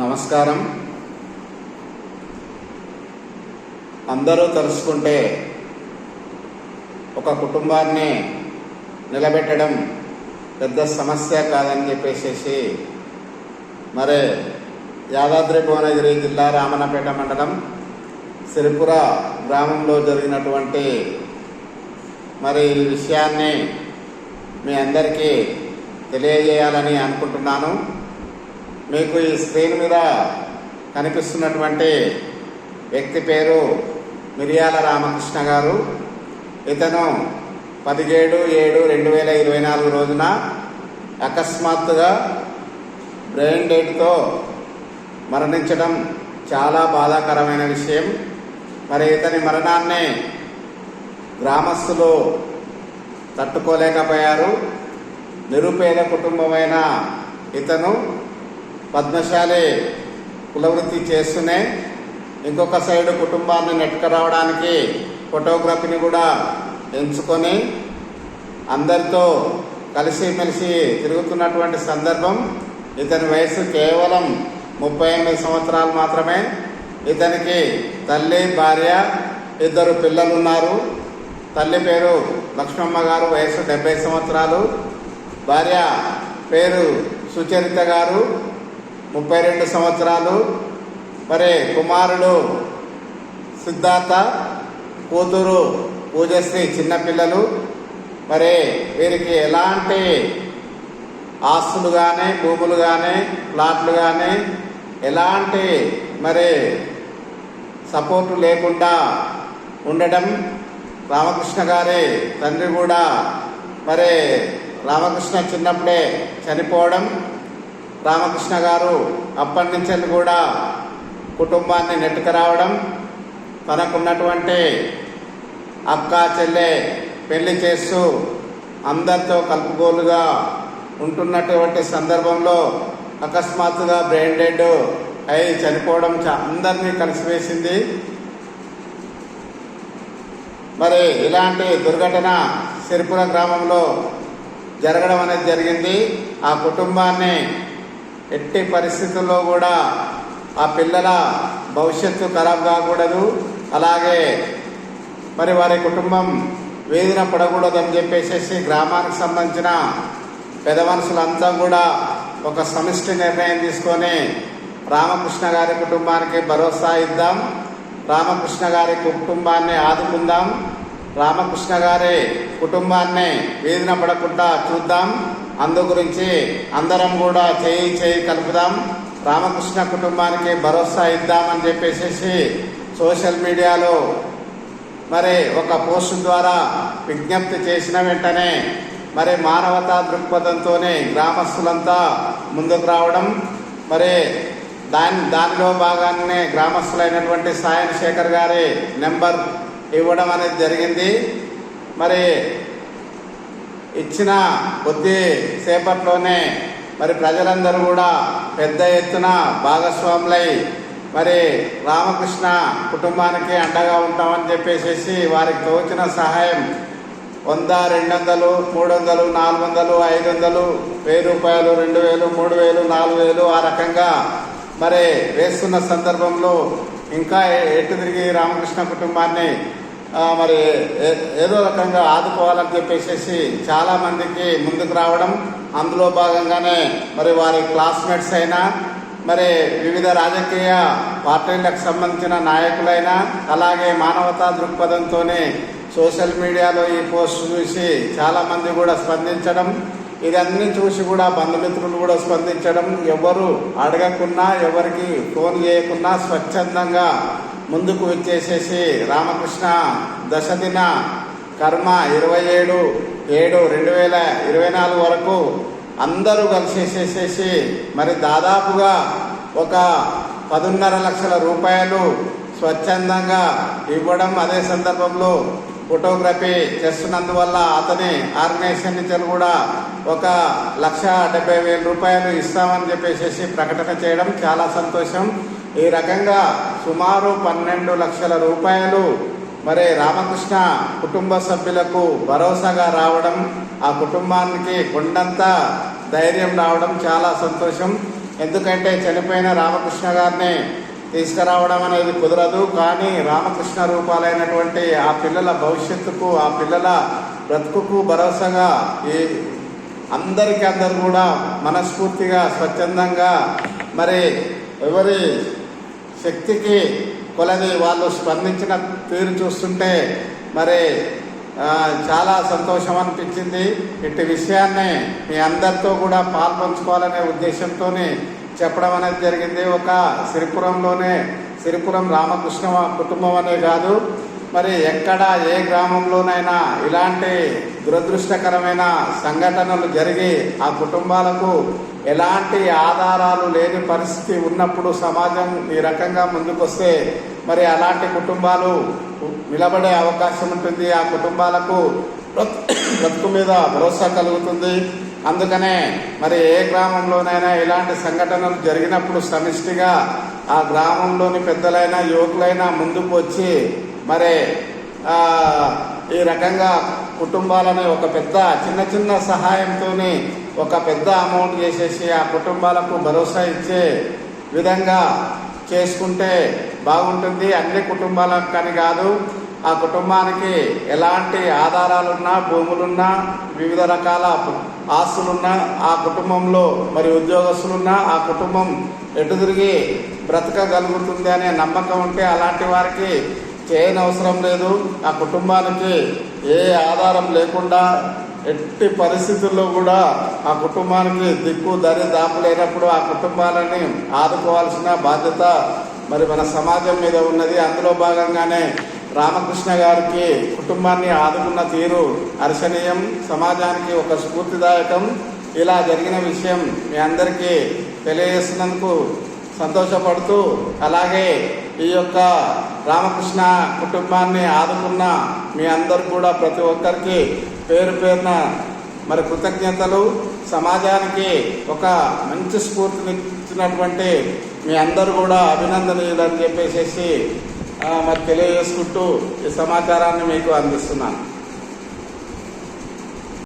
నమస్కారం. అందరూ తలుసుకుంటే ఒక కుటుంబాన్ని నిలబెట్టడం పెద్ద సమస్య కాదని చెప్పేసి మరి యాదాద్రి భువనగిరి జిల్లా రామన్నపేట మండలం సిరిపుర గ్రామంలో జరిగినటువంటి మరి ఈ విషయాన్ని మీ అందరికీ తెలియజేయాలని అనుకుంటున్నాను. మీకు ఈ స్క్రీన్ మీద కనిపిస్తున్నటువంటి వ్యక్తి పేరు మిరియాల రామకృష్ణ గారు. ఇతను పదిహేడు ఏడు రెండు వేల ఇరవై నాలుగు రోజున అకస్మాత్తుగా బ్రెయిన్ డెడ్తో మరణించడం చాలా బాధాకరమైన విషయం. మరి ఇతని మరణాన్ని గ్రామస్తులు తట్టుకోలేకపోయారు. నిరుపేద కుటుంబమైన ఇతను పద్మశాలి కులవృత్తి చేస్తూనే ఇంకొక సైడు కుటుంబాన్ని నెట్టుకురావడానికి ఫోటోగ్రఫీని కూడా ఎంచుకొని అందరితో కలిసిమెలిసి తిరుగుతున్నటువంటి సందర్భం ఇతని వయసు కేవలం ముప్పై ఎనిమిది సంవత్సరాలు మాత్రమే. ఇతనికి తల్లి భార్య ఇద్దరు పిల్లలు ఉన్నారు తల్లి పేరు లక్ష్మమ్మ గారు వయసు డెబ్బై సంవత్సరాలు. భార్య పేరు సుచరిత గారు. ముప్పై రెండు సంవత్సరాలు. మరి కుమారుడు సిద్ధార్థ కూతురు పూజశ్రీ చిన్నపిల్లలు. మరి వీరికి ఎలాంటి ఆస్తులు కానీ భూములు కానీ ప్లాట్లు కానీ ఎలాంటి మరి సపోర్టు లేకుండా ఉండడం రామకృష్ణ గారి తండ్రి కూడా మరి రామకృష్ణ చిన్నప్పుడే చనిపోవడం రామకృష్ణ గారు అప్పటి నుంచి కూడా కుటుంబాన్ని నెట్టుకురావడం తనకున్నటువంటి అక్క చెల్లె పెళ్ళి చేస్తూ అందరితో కలుపుగోలుగా ఉంటున్నటువంటి సందర్భంలో అకస్మాత్తుగా బ్రెయిన్ డెడ్ అయి చనిపోవడం చా- అందరినీ కలిసివేసింది. మరి ఇలాంటి దుర్ఘటన సిరిపుర గ్రామంలో జరగడం అనేది జరిగింది. ఆ కుటుంబాన్ని ఎట్టి పరిస్థితుల్లో కూడా ఆ పిల్లల భవిష్యత్తు ఖరాబ్ కాకూడదు. అలాగే మరి వారి కుటుంబం వేదిన పడకూడదని చెప్పేసి గ్రామానికి సంబంధించిన పెద్ద మనుషులంతా కూడా ఒక సమిష్టి నిర్ణయం తీసుకొని రామకృష్ణ గారి కుటుంబానికి భరోసా ఇద్దాం. రామకృష్ణ గారి కుటుంబాన్ని ఆదుకుందాం. రామకృష్ణ గారి కుటుంబాన్ని వేదిన పడకుండా చూద్దాం. అందు గురించి అందరం కూడా చేయి చేయి కలుపుదాం. రామకృష్ణ కుటుంబానికి భరోసా ఇద్దామని చెప్పేసి సోషల్ మీడియాలో మరి ఒక పోస్ట్ ద్వారా విజ్ఞప్తి చేసిన వెంటనే మరి మానవతా దృక్పథంతోనే గ్రామస్తులంతా ముందుకు రావడం మరి దాని దానిలో భాగానే గ్రామస్తులైనటువంటి సాయన్ శేఖర్ గారి నెంబర్ ఇవ్వడం అనేది జరిగింది. మరి ఇచ్చిన కొద్ది సేపట్లోనే మరి ప్రజలందరూ కూడా పెద్ద ఎత్తున భాగస్వాములై మరి రామకృష్ణ కుటుంబానికి అండగా ఉంటామని చెప్పేసి వారికి తోచిన సహాయం వంద రెండు వందలు మూడు వందలు నాలుగు వందలు ఐదు వందలు వెయ్యి రూపాయలు రెండు వేలు మూడు వేలు నాలుగు వేలు ఆ రకంగా మరి వేస్తున్న సందర్భంలో ఇంకా ఎటు తిరిగి రామకృష్ణ కుటుంబాన్ని మరి ఏ- ఏదో రకంగా ఆదుకోవాలని చెప్పేసి చాలామందికి ముందుకు రావడం అందులో భాగంగానే మరి వారి క్లాస్మేట్స్ అయినా మరి వివిధ రాజకీయ పార్టీలకు సంబంధించిన నాయకులైనా అలాగే మానవతా దృక్పథంతోనే సోషల్ మీడియాలో ఈ పోస్ట్ చూసి చాలామంది కూడా స్పందించడం ఇదన్నీ చూసి కూడా బంధుమిత్రులు కూడా స్పందించడం ఎవరు అడగకున్నా ఎవరికి ఫోన్ చేయకున్నా స్వచ్ఛందంగా ముందుకు వచ్చేసేసి రామకృష్ణ దశదిన కర్మ ఇరవై ఏడు ఏడు రెండు వేల ఇరవై నాలుగు వరకు అందరూ కలిసేసేసేసి మరి దాదాపుగా ఒక పదున్నర లక్షల రూపాయలు స్వచ్ఛందంగా ఇవ్వడం అదే సందర్భంలో ఫోటోగ్రఫీ చేస్తున్నందువల్ల అతని ఆర్గనైజేషన్ నుంచి కూడా ఒక లక్ష డెబ్బై వేల రూపాయలు ఇస్తామని చెప్పేసి ప్రకటన చేయడం చాలా సంతోషం. ఈ రకంగా సుమారు పన్నెండు లక్షల రూపాయలు మరి రామకృష్ణ కుటుంబ సభ్యులకు భరోసాగా రావడం ఆ కుటుంబానికి కొండంత ధైర్యం రావడం చాలా సంతోషం. ఎందుకంటే చనిపోయిన రామకృష్ణ గారిని తీసుకురావడం అనేది కుదరదు. కానీ రామకృష్ణ రూపాలైనటువంటి ఆ పిల్లల భవిష్యత్తుకు ఆ పిల్లల బ్రతుకుకు భరోసాగా ఈ అందరికీ అందరు కూడా మనస్ఫూర్తిగా స్వచ్ఛందంగా మరి ఎవరి శక్తికి కొలది వాళ్ళు స్పందించిన తీరు చూస్తుంటే మరి చాలా సంతోషం అనిపించింది. ఇట్టి విషయాన్ని మీ అందరితో కూడా పాల్పంచుకోవాలనే ఉద్దేశంతోనే చెప్పడం అనేది జరిగింది. ఒక సిరిపురంలోనే సిరిపురం రామకృష్ణ కుటుంబం అనే కాదు. మరి ఎక్కడ ఏ గ్రామంలోనైనా ఇలాంటి దురదృష్టకరమైన సంఘటనలు జరిగి ఆ కుటుంబాలకు ఎలాంటి ఆధారాలు లేని పరిస్థితి ఉన్నప్పుడు సమాజం ఈ రకంగా ముందుకొస్తే మరి అలాంటి కుటుంబాలు నిలబడే అవకాశం ఉంటుంది. ఆ కుటుంబాలకు బ్రతుకు మీద భరోసా కలుగుతుంది. అందుకనే మరి ఏ గ్రామంలోనైనా ఇలాంటి సంఘటనలు జరిగినప్పుడు సమిష్టిగా ఆ గ్రామంలోని పెద్దలైనా యువకులైనా ముందుకు వచ్చి మరి ఈ రకంగా కుటుంబాలనే ఒక పెద్ద చిన్న చిన్న సహాయంతోనే ఒక పెద్ద అమౌంట్ చేసేసి ఆ కుటుంబాలకు భరోసా ఇచ్చే విధంగా చేసుకుంటే బాగుంటుంది. అన్ని కుటుంబాలకు కానీ కాదు ఆ కుటుంబానికి ఎలాంటి ఆధారాలున్నా భూములున్నా వివిధ రకాల ఆస్తులున్నా ఆ కుటుంబంలో మరి ఉద్యోగస్తులున్నా ఆ కుటుంబం ఎటు తిరిగి బ్రతకగలుగుతుంది అనే నమ్మకం ఉంటే అలాంటి వారికి చేయనవసరం లేదు. ఆ కుటుంబానికి ఏ ఆధారం లేకుండా ఎట్టి పరిస్థితుల్లో కూడా ఆ కుటుంబానికి దిక్కు దరి దాపు లేనప్పుడు ఆ కుటుంబాలని ఆదుకోవాల్సిన బాధ్యత మరి మన సమాజం మీద ఉన్నది. అందులో భాగంగానే రామకృష్ణ గారికి కుటుంబాన్ని ఆదుకున్న తీరు హర్షణీయం సమాజానికి ఒక స్ఫూర్తిదాయకం. ఇలా జరిగిన విషయం మీ అందరికీ తెలియజేస్తున్నందుకు సంతోషపడుతూ అలాగే ఈ యొక్క రామకృష్ణ కుటుంబాన్ని ఆదుకున్న మీ అందరు కూడా ప్రతి ఒక్కరికి పేరు పేరున మరి కృతజ్ఞతలు. సమాజానికి ఒక మంచి స్ఫూర్తినిచ్చినటువంటి మీ అందరూ కూడా అభినందనీయులని చెప్పేసేసి మరి తెలియజేసుకుంటూ ఈ సమాచారాన్ని మీకు అందిస్తున్నాను.